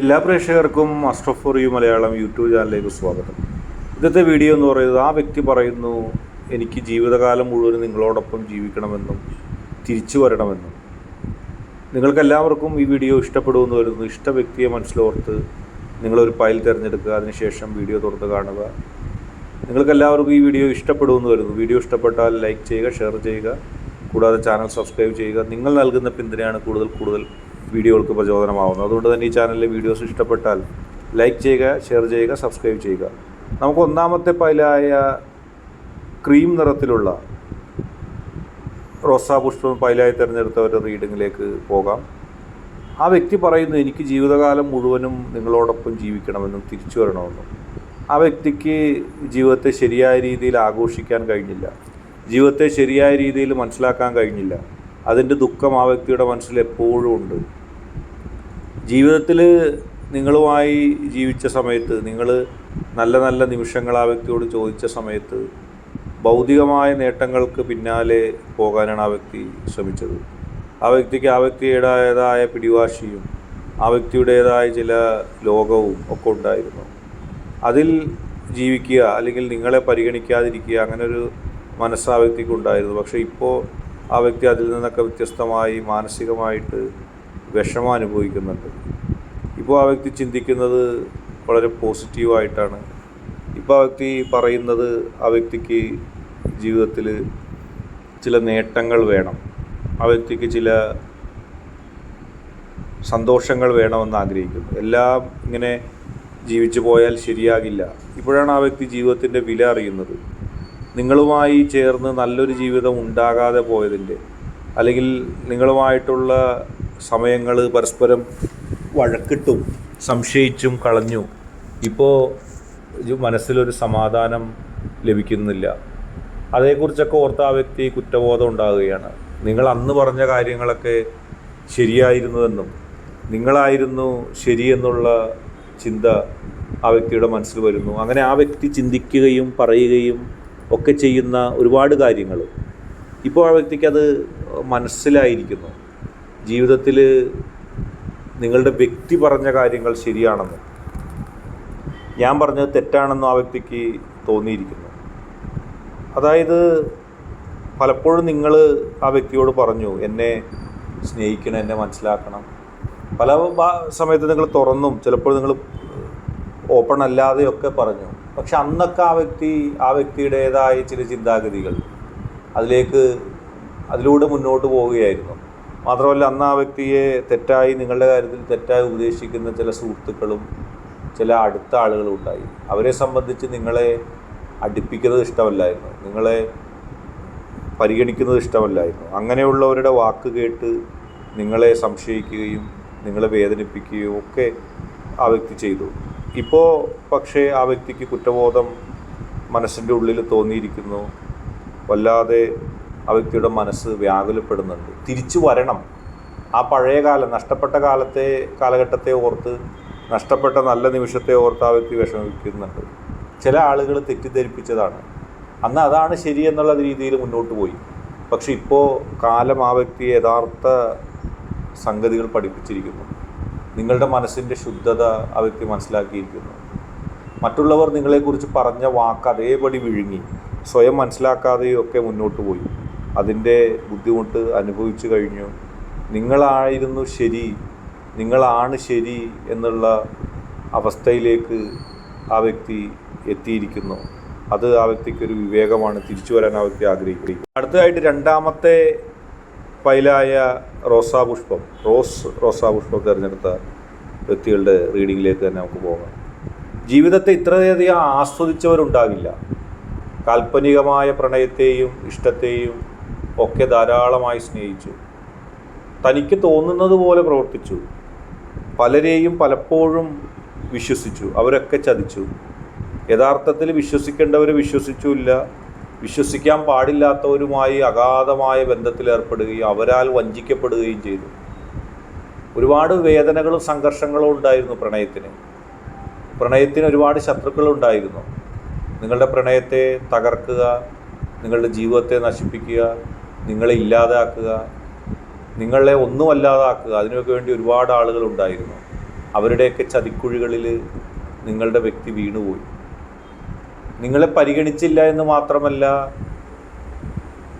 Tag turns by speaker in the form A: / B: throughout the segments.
A: എല്ലാ പ്രേക്ഷകർക്കും master for you Malayalam YouTube ചാനലിലേക്ക് സ്വാഗതം. ഇന്നത്തെ വീഡിയോ എന്ന് പറയുന്നത് ആ വ്യക്തി പറയുന്നു എനിക്ക് ജീവിതകാലം മുഴുവൻ നിങ്ങളോടൊപ്പം ജീവിക്കണമെന്നും തിരിച്ചു വരണമെന്നും. നിങ്ങൾക്കെല്ലാവർക്കും ഈ വീഡിയോ ഇഷ്ടപ്പെടുമെന്ന് വരുന്നു. ഇഷ്ട വ്യക്തിയെ മനസ്സിലോർത്ത് നിങ്ങളൊരു ഫയൽ തിരഞ്ഞെടുക്കുക അതിനുശേഷം വീഡിയോ തുറന്ന് കാണുക. നിങ്ങൾക്കെല്ലാവർക്കും ഈ വീഡിയോ ഇഷ്ടപ്പെടുമെന്ന് വരുന്നു. വീഡിയോ ഇഷ്ടപ്പെട്ടാൽ ലൈക്ക് ചെയ്യുക ഷെയർ ചെയ്യുക. കൂടാതെ ചാനൽ സബ്സ്ക്രൈബ് ചെയ്യുക. നിങ്ങൾ നൽകുന്ന പിന്തുണയാണ് കൂടുതൽ കൂടുതൽ വീഡിയോകൾക്ക് പ്രചോദനമാകുന്നു അതുകൊണ്ട് തന്നെ ഈ ചാനലിലെ വീഡിയോസ് ഇഷ്ടപ്പെട്ടാൽ ലൈക്ക് ചെയ്യുക ഷെയർ ചെയ്യുക സബ്സ്ക്രൈബ് ചെയ്യുക. നമുക്ക് ഒന്നാമത്തെ പൈലായ ക്രീം നിറത്തിലുള്ള റോസാ പുഷ്പം പൈലായി തിരഞ്ഞെടുത്ത ഒരു റീഡിങ്ങിലേക്ക് പോകാം. ആ വ്യക്തി പറയുന്നു എനിക്ക് ജീവിതകാലം മുഴുവനും നിങ്ങളോടൊപ്പം ജീവിക്കണമെന്നും തിരിച്ചു വരണമെന്നും. ആ വ്യക്തിക്ക് ജീവിതത്തെ ശരിയായ രീതിയിൽ ആഘോഷിക്കാൻ കഴിഞ്ഞില്ല. ജീവിതത്തെ ശരിയായ രീതിയിൽ മനസ്സിലാക്കാൻ കഴിഞ്ഞില്ല. അതിന്റെ ദുഃഖം ആ വ്യക്തിയുടെ മനസ്സിൽ എപ്പോഴും ഉണ്ട്. ജീവിതത്തിൽ നിങ്ങളുമായി ജീവിച്ച സമയത്ത് നിങ്ങൾ നല്ല നല്ല നിമിഷങ്ങൾ ആ വ്യക്തിയോട് ചോദിച്ച സമയത്ത് ഭൗതികമായ നേട്ടങ്ങൾക്ക് പിന്നാലെ പോകാനാണ് ആ വ്യക്തി ശ്രമിച്ചത്. ആ വ്യക്തിക്ക് ആ വ്യക്തിയുടേതായ പിടിവാശിയും ആ വ്യക്തിയുടേതായ ചില ലോകവും ഒക്കെ ഉണ്ടായിരുന്നു. അതിൽ ജീവിക്കുക അല്ലെങ്കിൽ നിങ്ങളെ പരിഗണിക്കാതിരിക്കുക അങ്ങനെ ഒരു മനസ്സ് ആ വ്യക്തിക്ക് ഉണ്ടായിരുന്നു. പക്ഷേ ഇപ്പോൾ ആ വ്യക്തി അതിൽ നിന്നൊക്കെ വ്യത്യസ്തമായി മാനസികമായിട്ട് വിഷമം അനുഭവിക്കുന്നുണ്ട് ഇപ്പോൾ ആ വ്യക്തി ചിന്തിക്കുന്നത് വളരെ പോസിറ്റീവായിട്ടാണ്. ഇപ്പോൾ ആ വ്യക്തി പറയുന്നത് ആ വ്യക്തിക്ക് ജീവിതത്തിൽ ചില നേട്ടങ്ങൾ വേണം. ആ വ്യക്തിക്ക് ചില സന്തോഷങ്ങൾ വേണമെന്ന് ആഗ്രഹിക്കുന്നു. എല്ലാം ഇങ്ങനെ ജീവിച്ചു പോയാൽ ശരിയാകില്ല. ഇപ്പോഴാണ് ആ വ്യക്തി ജീവിതത്തിന്റെ വില അറിയുന്നത്. നിങ്ങളുമായി ചേർന്ന് നല്ലൊരു ജീവിതം ഉണ്ടാകാതെ പോയതിന്റെ അല്ലെങ്കിൽ നിങ്ങളുമായിട്ടുള്ള സമയങ്ങൾ പരസ്പരം വഴക്കിട്ടും സംശയിച്ചും കളഞ്ഞു. ഇപ്പോൾ മനസ്സിലൊരു സമാധാനം ലഭിക്കുന്നില്ല. അതേക്കുറിച്ചൊക്കെ ഓർത്ത ആ വ്യക്തി കുറ്റബോധം ഉണ്ടാകുകയാണ്. നിങ്ങൾ അന്ന് പറഞ്ഞ കാര്യങ്ങളൊക്കെ ശരിയായിരുന്നുവെന്നും നിങ്ങളായിരുന്നു ശരിയെന്നുള്ള ചിന്ത ആ വ്യക്തിയുടെ മനസ്സിൽ വരുന്നു. അങ്ങനെ ആ വ്യക്തി ചിന്തിക്കുകയും പറയുകയും ഒക്കെ ചെയ്യുന്ന ഒരുപാട് കാര്യങ്ങൾ ഇപ്പോൾ ആ വ്യക്തിക്ക് അത് മനസ്സിലായിരിക്കുന്നു. ജീവിതത്തിൽ നിങ്ങളുടെ വ്യക്തി പറഞ്ഞ കാര്യങ്ങൾ ശരിയാണെന്ന് ഞാൻ പറഞ്ഞത് തെറ്റാണെന്നും ആ വ്യക്തിക്ക് തോന്നിയിരിക്കുന്നു. അതായത് പലപ്പോഴും നിങ്ങൾ ആ വ്യക്തിയോട് പറഞ്ഞു എന്നെ സ്നേഹിക്കണം എന്നെ മനസ്സിലാക്കണം. പല സമയത്ത് നിങ്ങൾ തുറന്നും ചിലപ്പോൾ നിങ്ങൾ ഓപ്പൺ അല്ലാതെയൊക്കെ പറഞ്ഞു. പക്ഷെ അന്നൊക്കെ ആ വ്യക്തി ആ വ്യക്തിയുടേതായ ചില ചിന്താഗതികൾ അതിലേക്ക് അതിലൂടെ മുന്നോട്ട് പോവുകയായിരുന്നു. മാത്രമല്ല അന്ന് ആ വ്യക്തിയെ തെറ്റായി നിങ്ങളുടെ കാര്യത്തിൽ തെറ്റായി ഉപദേശിക്കുന്ന ചില സുഹൃത്തുക്കളും ചില അടുത്ത ആളുകളും ഉണ്ടായി. അവരെ സംബന്ധിച്ച് നിങ്ങളെ അടുപ്പിക്കുന്നത് ഇഷ്ടമല്ലായിരുന്നു. നിങ്ങളെ പരിഗണിക്കുന്നത് ഇഷ്ടമല്ലായിരുന്നു. അങ്ങനെയുള്ളവരുടെ വാക്ക് കേട്ട് നിങ്ങളെ സംശയിക്കുകയും നിങ്ങളെ വേദനിപ്പിക്കുകയും ഒക്കെ ആ വ്യക്തി ചെയ്തു. ഇപ്പോൾ പക്ഷേ ആ വ്യക്തിക്ക് കുറ്റബോധം മനസ്സിന്റെ ഉള്ളിൽ തോന്നിയിരിക്കുന്നു. വല്ലാതെ ആ വ്യക്തിയുടെ മനസ്സ് വ്യാകുലപ്പെടുന്നുണ്ട്. തിരിച്ചു വരണം. ആ പഴയ കാലം നഷ്ടപ്പെട്ട കാലത്തെ കാലഘട്ടത്തെ ഓർത്ത് നഷ്ടപ്പെട്ട നല്ല നിമിഷത്തെ ഓർത്ത് ആ വ്യക്തി വിഷമിക്കുന്നുണ്ട്. ചില ആളുകൾ തെറ്റിദ്ധരിപ്പിച്ചതാണ്. അന്ന് അതാണ് ശരി എന്നുള്ള രീതിയിൽ മുന്നോട്ട് പോയി. പക്ഷെ ഇപ്പോൾ കാലം ആ വ്യക്തിയെ യഥാർത്ഥ സംഗതികൾ പഠിപ്പിച്ചിരിക്കുന്നു. നിങ്ങളുടെ മനസ്സിന്റെ ശുദ്ധത ആ വ്യക്തി മനസ്സിലാക്കിയിരിക്കുന്നു. മറ്റുള്ളവർ നിങ്ങളെക്കുറിച്ച് പറഞ്ഞ വാക്ക് അതേപടി വിഴുങ്ങി സ്വയം മനസ്സിലാക്കാതെയൊക്കെ മുന്നോട്ട് പോയി. അതിന്റെ ബുദ്ധിമുട്ട് അനുഭവിച്ചു കഴിഞ്ഞു. നിങ്ങളായിരുന്നു ശരി നിങ്ങളാണ് ശരി എന്നുള്ള അവസ്ഥയിലേക്ക് ആ വ്യക്തി എത്തിയിരിക്കുന്നു. അത് ആ വ്യക്തിക്കൊരു വിവേകമാണ് തിരിച്ചു വരാൻ ആ വ്യക്തി ആഗ്രഹിക്കുന്നത്. അടുത്തതായിട്ട് രണ്ടാമത്തെ ഫയലായ റോസാപുഷ്പം റോസ് റോസാപുഷ്പം തിരഞ്ഞെടുത്ത വ്യക്തികളുടെ റീഡിങ്ങിലേക്ക് തന്നെ നമുക്ക് പോകാം. ജീവിതത്തെ ഇത്രയധികം ആസ്വദിച്ചവരുണ്ടാകില്ല. കാൽപ്പനികമായ പ്രണയത്തെയും ഇഷ്ടത്തെയും ഒക്കെ ധാരാളമായി സ്നേഹിച്ചു. തനിക്ക് തോന്നുന്നത് പോലെ പ്രവർത്തിച്ചു. പലരെയും പലപ്പോഴും വിശ്വസിച്ചു. അവരൊക്കെ ചതിച്ചു. യഥാർത്ഥത്തിൽ വിശ്വസിക്കേണ്ടവർ വിശ്വസിച്ചുമില്ല. വിശ്വസിക്കാൻ പാടില്ലാത്തവരുമായി അഗാധമായ ബന്ധത്തിൽ ഏർപ്പെടുകയും അവരാൽ വഞ്ചിക്കപ്പെടുകയും ചെയ്തു. ഒരുപാട് വേദനകളും സംഘർഷങ്ങളും ഉണ്ടായിരുന്നു പ്രണയത്തിന്. പ്രണയത്തിന് ഒരുപാട് ശത്രുക്കളുണ്ടായിരുന്നു നിങ്ങളുടെ പ്രണയത്തെ തകർക്കുക നിങ്ങളുടെ ജീവിതത്തെ നശിപ്പിക്കുക നിങ്ങളെ ഇല്ലാതാക്കുക നിങ്ങളെ ഒന്നുമല്ലാതാക്കുക അതിനൊക്കെ വേണ്ടി ഒരുപാട് ആളുകൾ ഉണ്ടായിരുന്നു. അവരുടെയൊക്കെ ചതിക്കുഴികളിൽ നിങ്ങളുടെ വ്യക്തി വീണുപോയി. നിങ്ങളെ പരിഗണിച്ചില്ല എന്ന് മാത്രമല്ല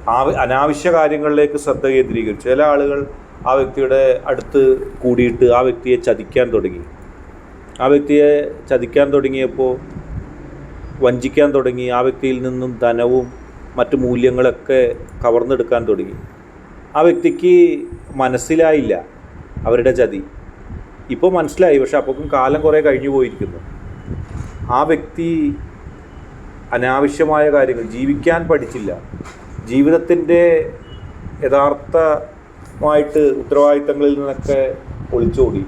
A: ആവ അനാവശ്യ കാര്യങ്ങളിലേക്ക് ശ്രദ്ധ കേന്ദ്രീകരിച്ചു. ചില ആളുകൾ ആ വ്യക്തിയുടെ അടുത്ത് കൂടിയിട്ട് ആ വ്യക്തിയെ ചതിക്കാൻ തുടങ്ങി. ആ വ്യക്തിയെ ചതിക്കാൻ തുടങ്ങിയപ്പോൾ വഞ്ചിക്കാൻ തുടങ്ങി. ആ വ്യക്തിയിൽ നിന്നും ധനവും മറ്റു മൂല്യങ്ങളൊക്കെ കവർന്നെടുക്കാൻ തുടങ്ങി. ആ വ്യക്തിക്ക് മനസ്സിലായില്ല അവരുടെ ചതി ഇപ്പോൾ മനസ്സിലായി പക്ഷെ അപ്പോഴും കാലം കുറേ കഴിഞ്ഞു പോയിരിക്കുന്നു. ആ വ്യക്തി അനാവശ്യമായ കാര്യങ്ങൾ ജീവിക്കാൻ പഠിച്ചില്ല. ജീവിതത്തിന്റെ യഥാർത്ഥമായിട്ട് ഉത്തരവാദിത്തങ്ങളിൽ നിന്നൊക്കെ ഒളിച്ചോടി.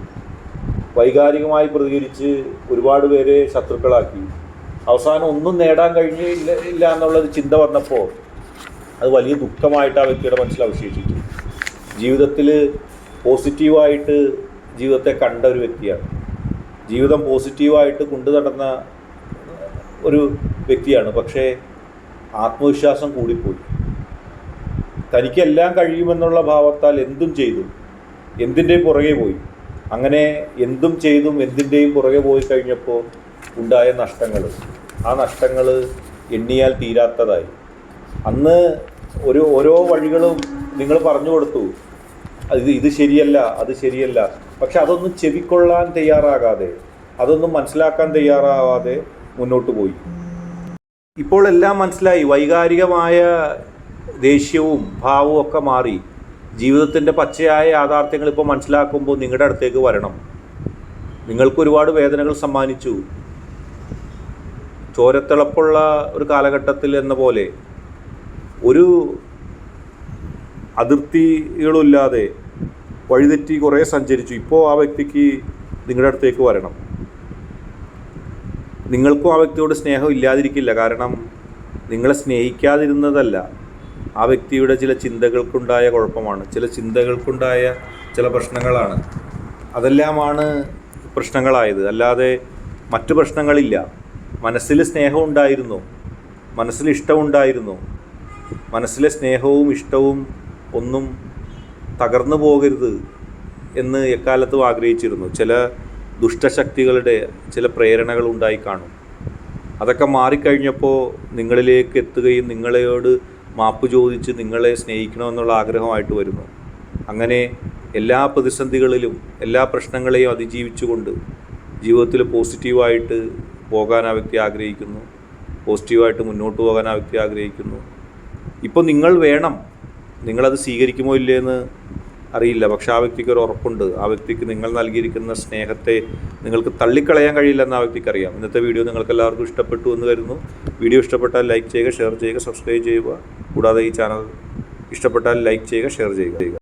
A: വൈകാരികമായി പ്രതികരിച്ച് ഒരുപാട് പേരെ ശത്രുക്കളാക്കി. അവസാനം ഒന്നും നേടാൻ കഴിഞ്ഞില്ല ഇല്ല എന്നുള്ളൊരു ചിന്ത വന്നപ്പോൾ അത് വലിയ ദുഃഖമായിട്ട് ആ വ്യക്തിയുടെ മനസ്സിൽ അവശേഷിച്ചു. ജീവിതത്തിൽ പോസിറ്റീവായിട്ട് ജീവിതത്തെ കണ്ട ഒരു വ്യക്തിയാണ്. ജീവിതം പോസിറ്റീവായിട്ട് കൊണ്ടു നടന്ന ഒരു വ്യക്തിയാണ്. പക്ഷേ ആത്മവിശ്വാസം കൂടിപ്പോയി. തനിക്കെല്ലാം കഴിയുമെന്നുള്ള ഭാവത്താൽ എന്തും ചെയ്തു. എന്തിന്റെയും പുറകെ പോയി. അങ്ങനെ എന്തും ചെയ്തും എന്തിന്റെയും പുറകെ പോയി കഴിഞ്ഞപ്പോൾ ഉണ്ടായ നഷ്ടങ്ങൾ. ആ നഷ്ടങ്ങൾ എണ്ണിയാൽ തീരാത്തതായി. അന്ന് ഒരു ഓരോ വഴികളും നിങ്ങൾ പറഞ്ഞു കൊടുത്തു. ഇത് ഇത് ശരിയല്ല അത് ശരിയല്ല. പക്ഷെ അതൊന്നും ചെവിക്കൊള്ളാൻ തയ്യാറാകാതെ അതൊന്നും മനസ്സിലാക്കാൻ തയ്യാറാവാതെ മുന്നോട്ട് പോയി. ഇപ്പോൾ എല്ലാം മനസ്സിലായി. വൈകാരികമായ ദേഷ്യവും ഭാവവും ഒക്കെ മാറി. ജീവിതത്തിന്റെ പച്ചയായ യാഥാർത്ഥ്യങ്ങൾ ഇപ്പോൾ മനസ്സിലാക്കുമ്പോൾ നിങ്ങളുടെ അടുത്തേക്ക് വരണം. നിങ്ങൾക്ക് ഒരുപാട് വേദനകൾ സമ്മാനിച്ചു. ചോരത്തിളപ്പുള്ള ഒരു കാലഘട്ടത്തിൽ എന്ന പോലെ ഒരു അതിർത്തികളില്ലാതെ വഴിതെറ്റി കുറേ സഞ്ചരിച്ചു. ഇപ്പോൾ ആ വ്യക്തിക്ക് നിങ്ങളുടെ അടുത്തേക്ക് വരണം. നിങ്ങൾക്കും ആ വ്യക്തിയോട് സ്നേഹം ഇല്ലാതിരിക്കില്ല. കാരണം നിങ്ങളെ സ്നേഹിക്കാതിരുന്നതല്ല. ആ വ്യക്തിയുടെ ചില ചിന്തകൾക്കുണ്ടായ കുഴപ്പമാണ്. ചില ചിന്തകൾക്കുണ്ടായ ചില പ്രശ്നങ്ങളാണ്. അതെല്ലാമാണ് പ്രശ്നങ്ങളായത്. അല്ലാതെ മറ്റു പ്രശ്നങ്ങളില്ല. മനസ്സിൽ സ്നേഹം ഉണ്ടായിരുന്നു മനസ്സിൽ ഇഷ്ടമുണ്ടായിരുന്നു. മനസ്സിലെ സ്നേഹവും ഇഷ്ടവും ഒന്നും തകർന്നു പോകരുത് എന്ന് എക്കാലത്തും ആഗ്രഹിച്ചിരുന്നു. ചില ദുഷ്ടശക്തികളുടെ ചില പ്രേരണകൾ ഉണ്ടായി കാണും. അതൊക്കെ മാറിക്കഴിഞ്ഞപ്പോൾ നിങ്ങളിലേക്ക് എത്തുകയും നിങ്ങളെയോട് മാപ്പ് ചോദിച്ച് നിങ്ങളെ സ്നേഹിക്കണമെന്നുള്ള ആഗ്രഹമായിട്ട് വരുന്നു. അങ്ങനെ എല്ലാ പ്രതിസന്ധികളിലും എല്ലാ പ്രശ്നങ്ങളെയും അതിജീവിച്ചുകൊണ്ട് ജീവിതത്തിൽ പോസിറ്റീവായിട്ട് പോകാൻ ആ വ്യക്തി ആഗ്രഹിക്കുന്നു. പോസിറ്റീവായിട്ട് മുന്നോട്ട് പോകാൻ ആ വ്യക്തി ആഗ്രഹിക്കുന്നു. ഇപ്പോൾ നിങ്ങൾ വേണം. നിങ്ങളത് സ്വീകരിക്കുമോ ഇല്ലേ എന്ന് അറിയില്ല. പക്ഷെ ആ വ്യക്തിക്ക് ഒരു ഉറപ്പുണ്ട്. ആ വ്യക്തിക്ക് നിങ്ങൾ നൽകിയിരിക്കുന്ന സ്നേഹത്തെ നിങ്ങൾക്ക് തള്ളിക്കളയാൻ കഴിയില്ല എന്ന് ആ വ്യക്തിക്കറിയാം. ഇന്നത്തെ വീഡിയോ നിങ്ങൾക്ക് എല്ലാവർക്കും ഇഷ്ടപ്പെട്ടു എന്ന് കരുതുന്നു. വീഡിയോ ഇഷ്ടപ്പെട്ടാൽ ലൈക്ക് ചെയ്യുക ഷെയർ ചെയ്യുക സബ്സ്ക്രൈബ് ചെയ്യുക. കൂടാതെ ഈ ചാനൽ ഇഷ്ടപ്പെട്ടാൽ ലൈക്ക് ചെയ്യുക ഷെയർ ചെയ്യുക.